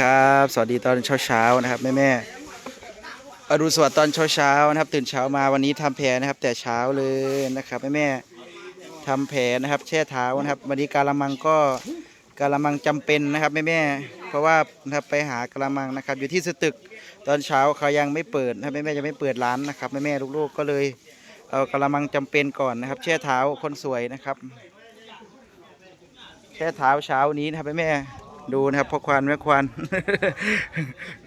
ครับ สวัสดีตอนเช้าๆนะครับแม่แม่อรุณสวัสดิ์ตอนเช้าๆนะครับ ตื่นเช้ามาวันนี้ทำแผลนะครับ แต่เช้าเลยนะครับแม่แม่ทำแผลนะครับ แช่เท้านะครับวันนี้การละมังก็การละมังจำเป็นนะครับแม่แม่เพราะว่านะครับไปหากระมังนะครับ อยู่ที่สตึกตอนเช้าเขายังไม่เปิดนะครับแม่แม่ยังไม่เปิดร้านนะครับแม่แม่ลูกๆก็เลยเอากระมังจำเป็นก่อนนะครับ แช่เท้าคนสวยนะครับ แช่เท้าเช้านี้นะครับแม่แม่ ดูนะครับพ่อควานแม่ควาน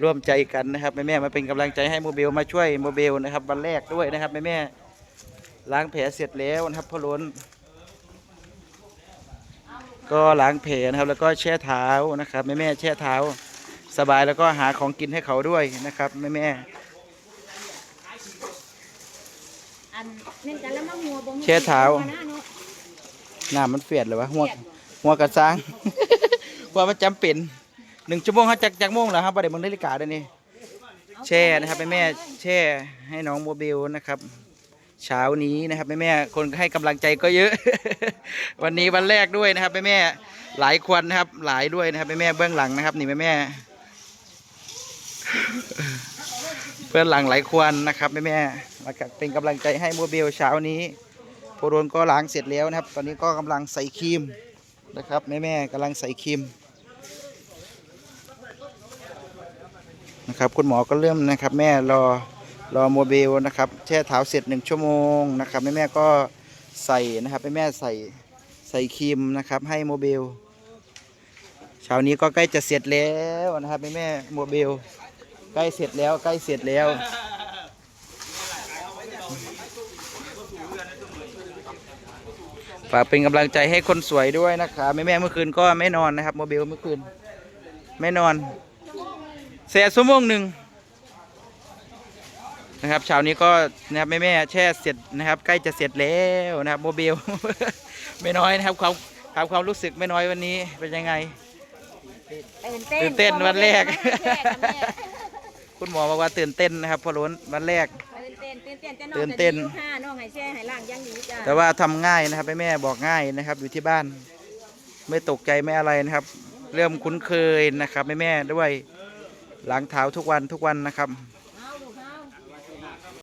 ร่วมใจกันนะครับแม่แม่ๆมาเป็นกำลังใจให้โมเบลมาช่วยโมเบลนะครับวันแรกด้วยนะครับแม่แม่ๆล้างแผลเสร็จแล้วนะครับพ่อล้น ก็ล้างแผลนะครับแล้วก็แช่เท้านะครับแม่แม่ๆแช่เท้า สบายแล้วก็หาของกินให้เขาด้วยนะครับแม่แม่อันเน้นกันแล้วมาหัวบ่มีเช็ดเท้าหัวหน้เนาะๆหน้ามันเฟียดเลยวะหัวหัวกระซ้าง ว่ามันจำเป็นหนึ่งชั่วโมงครับจากจากโมงแล้วครับประเดี๋ยวมึงนาฬิกาด้วยนี่แช่นะครับแม่แม่แช่ให้น้องโมบิลนะครับ เช้านี้นะครับแม่แม่คนให้กำลังใจก็เยอะ วันนี้วันแรกด้วยนะครับแม่แม่หลายคนนะครับหลายด้วยนะครับแม่แม่เบื้องหลังนะครับ นี่แม่แม่เพื่อนหลังหลายควรนะครับแม่แม่มาเป็นกำลังใจให้โมบิลเช้านี้โพโดนก็ล้างเสร็จแล้วนะครับ ตอนนี้ก็กำลังใส่ครีมนะครับแม่แม่กำลังใส่ครีม นะครับคุณหมอก็เริ่มนะครับ แม่รอรอโมเบลนะครับแช่เท้าเสร็จหนึ่งชั่วโมงนะครับแม่แม่ก็ใส่นะครับแม่แม่ใส่ใส่ครีมนะครับ ให้โมเบลเช้านี้ก็ใกล้จะเสร็จแล้วนะครับแม่แม่โมเบลใกล้เสร็จแล้วใกล้เสร็จแล้วฝากเป็นกำลังใจให้คนสวยด้วยนะครับแม่แม่เมื่อคืนก็ไม่นอนนะครับโมเบลเมื่อคืนไม่นอน เสียชั่วโมงหนึ่งนะครับเช้านี้ก็นะครับแม่แม่ๆแช่เสร็จนะครับ ใกล้จะเสร็จแล้วนะครับโมบิลไม่น้อยนะครับความถามความรู้สึกไม่น้อยวันนี้เป็นยังไงตื่นเต้นตื่นเต้นวันแรกวันแรกวันแรก คุณหมอบอกว่าตื่นเต้นนะครับพอล้นวันแรกตื่นเต้นตื่นเต้นจะตื่นเต้นจะดีอยู่ค่ะน้องให้แช่ให้ล่างอยังนี้จ้ะแต่ว่าทำง่ายนะครับแม่แม่ๆบอกง่ายนะครับ อยู่ที่บ้าน ไม่ตกใจไม่อะไรนะครับ เริ่มคุ้นเคยนะครับแม่แม่ๆด้วย ล้างเท้าทุกวันทุกวันนะครับ